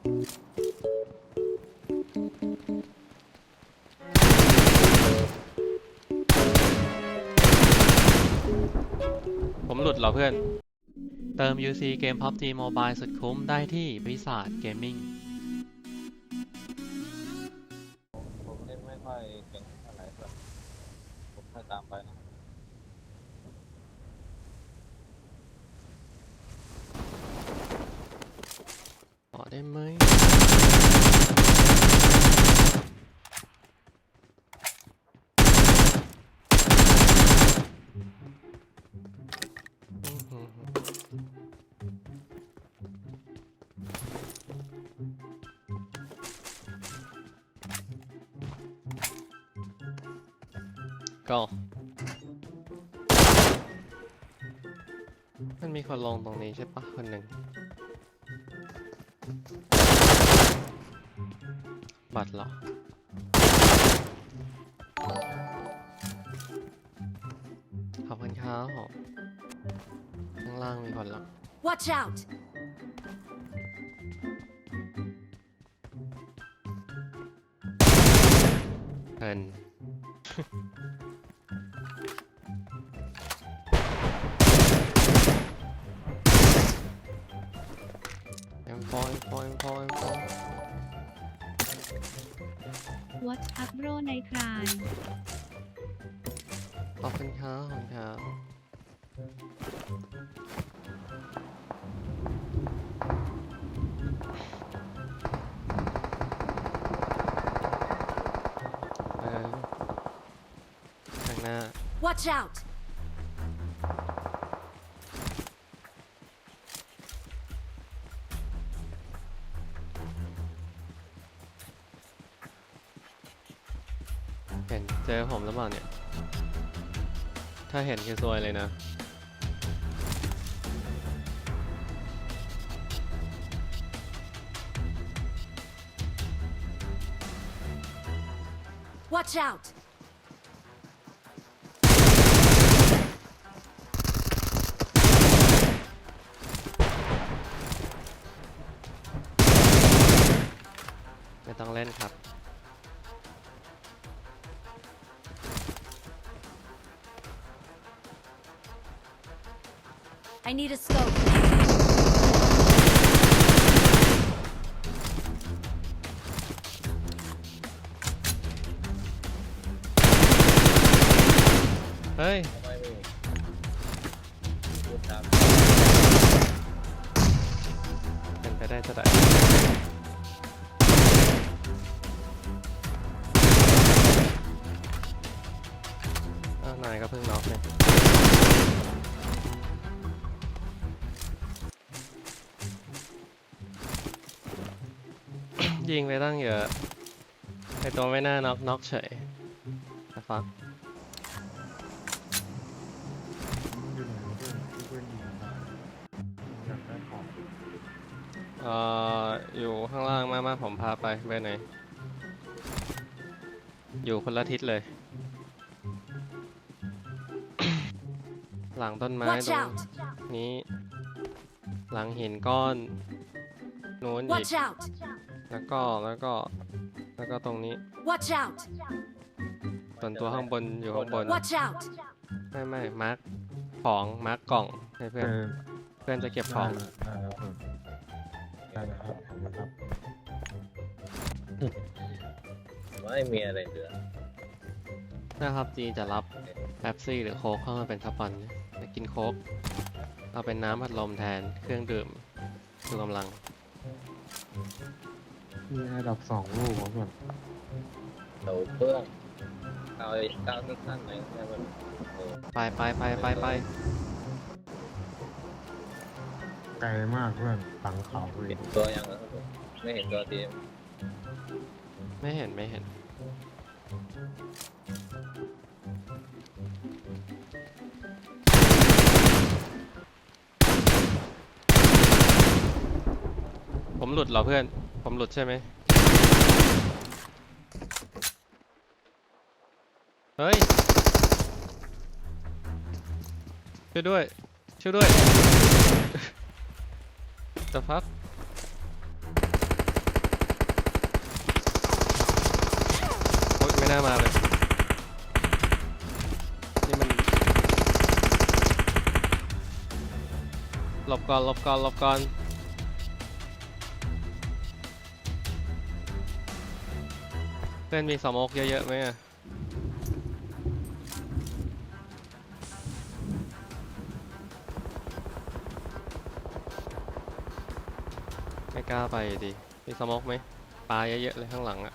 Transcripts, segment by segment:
ผมหลุดเหรอเพื่อน เติม UC เกม PUBG Mobile สุดคุ้มได้ที่วิสาทเกมมิ่ง ไหมอื้อหือก็มันมีคนลงตรงนี้ใช่ปะคนหนึ่ง บัตรเหรอขอบคุณครับผมข้างล่างมีคนละ Watch out! เพลินเอ็มโฟเอ็มโฟเอ็มโฟเอ็มโฟ Watch up bro ในครานขอบคุณครับขอบคุณครับเออข้างหน้า Watch out! ผมหรือเปล่าเนี่ย ถ้าเห็นคือซวยเลยนะ Watch out! ไม่ต้องเล่นครับ I need a scope. เฮ้ย ทำไมไม่พูดตามเป็นไปได้จะได้อ้าวนายก็เพิ่งน็อกเนี่ย ยิงไปตั้งเยอะไอตัวไม่น่าน็อกน็อกเฉยนะครับอยู่ไหนเพื่อนที่เพื่อนอยู่ไหนอยากได้ของเอ่ออยู่ข้างล่างมามาผมพาไปไปไหน อยู่คนละทิศเลย หลังต้นไม้ Watch ตรง out! นี้ หลังหินก้อนนู้นอีก Watch out! แล้วก็แล้วก็แล้วก็ตรงนี้ Watch out! ส่วนตัวข้างบนอยู่ข้างบน Watch out! ไม่ไม่มาร์คของมาร์คกล่องให้เพื่อนเออเพื่อนจะเก็บของได้แล้วครับได้แล้วครับขอบคุณครับไม่มีอะไรเหลือนะครับจีจะรับแป๊บซี่หรือโค้กเข้ามาเป็นสปอนจะกินโค้กเอาเป็นน้ำพัดลมแทนเครื่องดื่มชูกำลัง มีไอ้ดับสองลูกครับเพื่อนเราเพื่อนเอาไอ้ก้าวสั้นๆหน่อยให้มันโอ้ไปไปไปไปไปไกลมากเพื่อนหลังเขาเลเห็ยนตัวยังนะครับผมไม่เห็นตัวทีมไม่เห็นไม่เห็น ผมหลุดเหรอเพื่อน ผมหลุดใช่ไหมเฮ้ย ช่วยด้วย ช่วยด้วยจะพักโอ๊ยไม่น่ามาเลยนี่มันหลบก่อนหลบก่อนหลบก่อน เพื่อนมีสมอกเยอะๆไหมอะไม่กล้าไปดิมีสมอกไหมปลาเยอะๆเลยข้างหลังอะ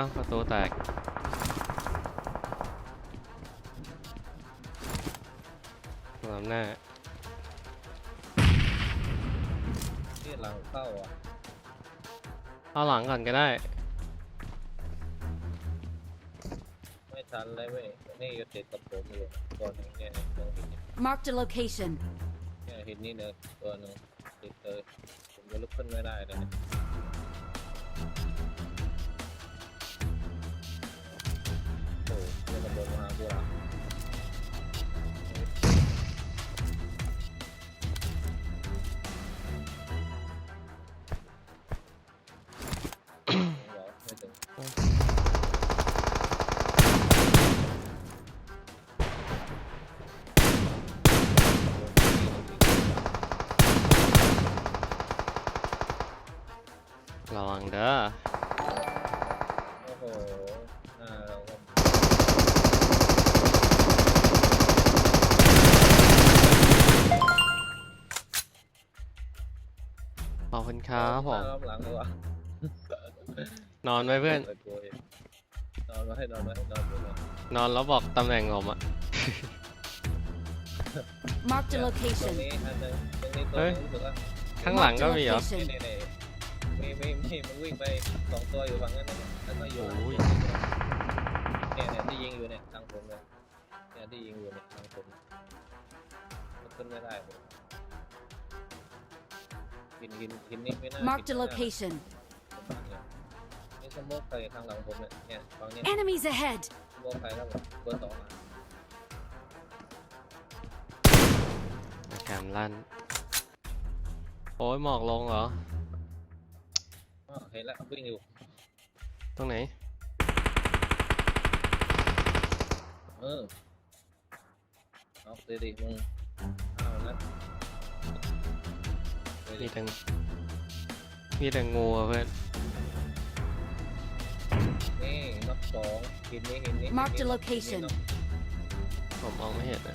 อ้าวประตูแตก สนามหน้า ที่หลังเข้าอะเอาหลังก่อนก็ได้ ไม่ทันเลยเว้ยนี่อยู่ติดกับผมอยู่ตัวหนึงเนี่ยตรงหินเนี่ย Marked a location. เนี่ยหินนี่เนี่ยตัวหนึงติดเลยผมจะลุกขึ้นไม่ได้เลยเนี่ย เด้อโอ้โหหน้าเราก็ขอบคุณครับผมหน้ารอบหลังเลยวะนอนไว้เพื่อนปิดตัวเองนอนไว้ให้นอนไว้ให้นอนไว้นอนนอนแล้วบอกตำแหน่งผมอะ Marked a ตรง location. นี้อันหนึงตรงนี้ตัวเฮ้ยนึงรู้สึกว่าข้างหลัง Marked ก็ a มีเหรอนี่ location. นี่นี่ มีมีมีมันวิ่งไปสองตัวอยู่ฝั่งนั้นนะแล้วก็อยู่โอ้ย เนี่ยเนี่ยที่ยิงอยู่เนี่ยทางผมเลยเนี่ยที่ยิงอยู่เนี่ยทางผมมันขึ้นไม่ได้ผมหินหินหินนี่ไม่น่า Marked a หินไม่น่า location. นี่สโมกใครทางหลังผมเนี่ยเนี่ยฝั่งนี้ Enemies ahead. สโมกใครครับผมเบอร์สองมาแกมลั่น โอ้ยหมอกลงเหรอ อ๋อเห็นแล้ววิ่งอยู่ ตรงไหน เออเอาสิดิมึงเอานะเดี๋ยวมีดิแต่มีแต่งูอะเพื่อนนี่น็อกสองหินนี้หินนี้ Marked หิน a นี้ location หินนี้น็อกผมมองไม่เห็นอะ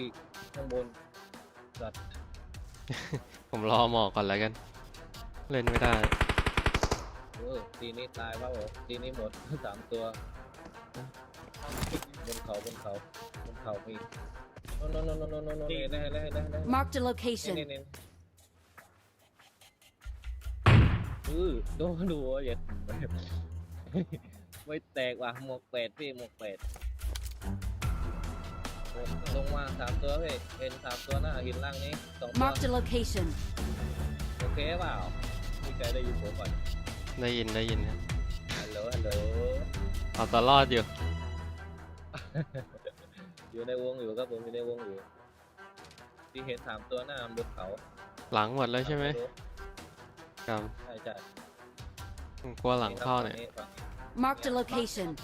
อ้มีอีกข้างบนสัตว์ผมรอหมอกก่อนแล้วกัน เล่นไม่ได้เออทีนี้ตายเปล่าทีนี้หมด สามตัว บนเขาบนเขาบนเขามีโน่นโน่นโน่นโน่นโน่นโน่นนี่ได้ได้ได้ได้ Marked a นี่ location. นี่นี่เออดูดูอย่าไม่แตกว่ะหมวกเป็ดพี่หมวกเป็ด ลงมาสามตัวพี่เป็นสามตัวหน้าหินล่างนี้สองตัว Marked a location. โอเคเปล่าพี่ใจได้ยินผมก่อนได้ยินได้ยินครับฮัลโหลฮัลโหลเอาตัวรอดอยู่ อยู่ในวงอยู่ครับผมอยู่ในวงอยู่ที่เห็นสามตัวหน้าบนเขาหลังหมดแล้วใช่ไหมกใช่ใช่ำกลัวหลังเข้าเนี่ยฝั่ง Marked a location.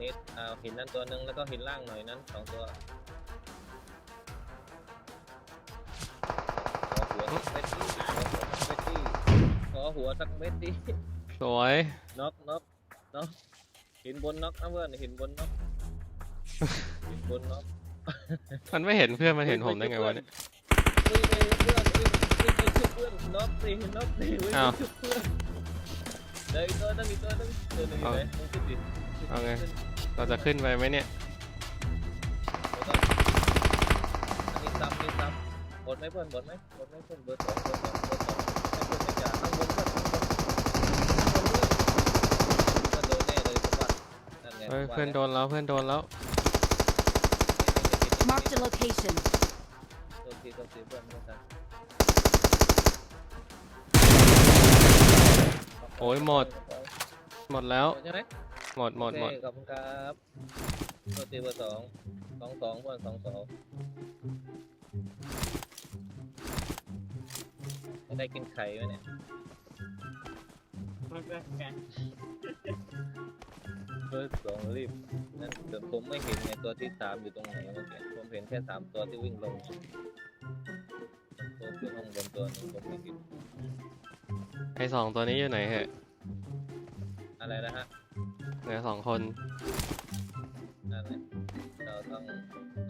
ฝั่งนี้อ่าหินนั้นตัวหนึ่งแล้วก็หินล่างหน่อยนั้นสองตัวขอหัวสักเม็ดดิขอหัวสักเม็ดดิสวยน็อกน็อกน็อกหินบนน็อกนะเพื่อนหินบนน็อกหินบนน็อกมันไม่เห็นเพื่อนมันเห็นผมได้ไงวะเนี่ยวิ่งไปเพื่อนวิ่งวิ่งไปชุบเพื่อนน็อกสิน็อกสิวิ่งไปอ้าวชุบเพื่อนเดี๋ยวอีกตัวนึงอีกตัวนึงตัวหนึงอยู่ไหนมึงขึ้นดิ เอาไงขึ้นเราจะขึ้นไปไหมเนี่ยแล้วก็อันนี้ซ้ำนี่ซ้ำหมดไหมเพื่อนหมดไหมหมดไหมเพื่อนเบอร์สองเบอร์สองเบอร์สองให้เพื่อนไปจ่ายข้างบนเพื่อนข้างบนข้างบนเพื่อนเพื่อนโดนแน่เลยผมว่านั่นไงเฮ้ยผมว่าเพื่อนโดนแล้ว เพื่อนโดนแล้ว Marked a location. โดนทีโดนทีเพื่อนไม่ทันโอ้ยหมด หมดแล้วหมดใช่ไหม หมดหมดหมดโอเคขอบคุณครับตัวตีเบอร์สองสองสองวันสองสองจะได้กินไข่ไหมเนี่ยเบอร์สองรีบนั่นแต่ผมไม่เห็นไงตัวที่สามอยู่ตรงไหนเมื่อกี้ผมเห็นแค่สามตัวที่วิ่งลงตัวขึ้นห้องบนตัวหนึงผมไม่เห็นไอสองตัวนี้อยู่ไหนเหอะอะไรนะฮะเห ลือสองคนนั่นแหละเราต้อง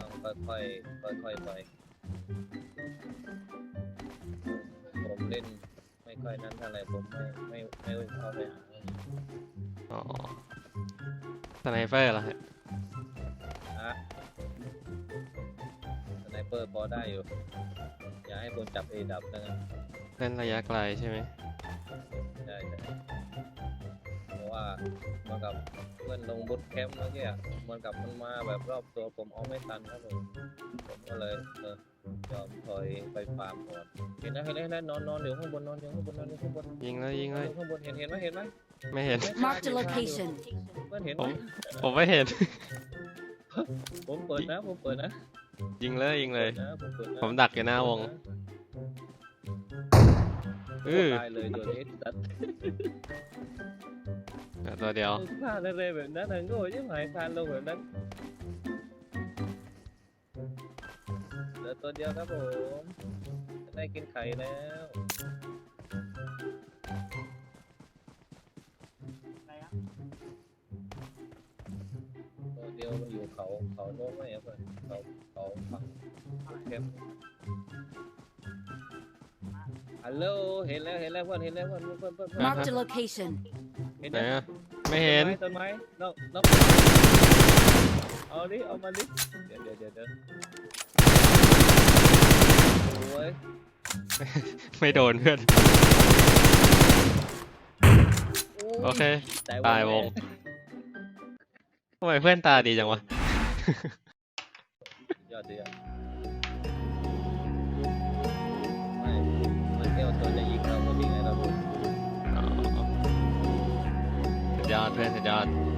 ต้องค่อยๆค่อยๆไปผมเล่นไม่ค่อยนั้นเท่าไหร่ผมไม่ไม่ไม่วิ่งเข้าไปหาอ๋อสไนเปอร์เหรอฮะฮะสไนเปอร์พอได้อยู่ อย่าให้คนจับเอดับนะเล่นระยะไกลใช่ไหม ว่าเหมือนกับเพื่อนลงบุตแคมป์เมื่อกี้อะเหมือนกับมันมาแบบรอบตัวผมเอาไม่ทันครับผมผมก็เลยเออยอมถอยไปฟาร์มก่อนเห็นนะเห็นแล้วเห็นแล้วนอนนอนอยู่ข้างบนนอนอยู่ข้างบนนอนอยู่ข้างบนยิงเลยยิงนเลอนยอยู่ข้างบนเห็นเห็นไหมเห็นไหมไม่เห็น Marked a location. เพื่อนเห็นผไหมมผมไม่เห็น ผมเปิดนะผมเปิดนะ ยิงเลยยิงเลยปิดนะผมเปิดนะผมดักอยู่หน้าวงโอ้อือตายเลยโดนเอสตัดเหลือ ตัวเดียวพลาดอะไรแบบนั้นนะโง่ยิ่งหายพลาดลงแบบนั้นเหลือตัวเดียวครับผมจะได้กินไข่แล้วตัวเดียวมันอยู่เขาเขาโน้มไหมครับเพื่อนเขาเขาฝั่งเข้มฮัลโหลเห็นแล้วเห็นแล้วเพื่อนเห็นแล้วเพื่อนเพื่อนเพื่อนเพื่อน Marked a location. เห็นไหนยังอะ ไม่เห็นต้นไม้ต้นไม้นกนกเอาดิ เอามาดิ เดี๋ยวเดี๋ยวเดี๋ยวเดี๋ยวโอ้ยไม่โดนเพื่อน โอเคแต่ตายวงทำไมเพื่อนตาดีจังวะ ยอดดีอะ ยิ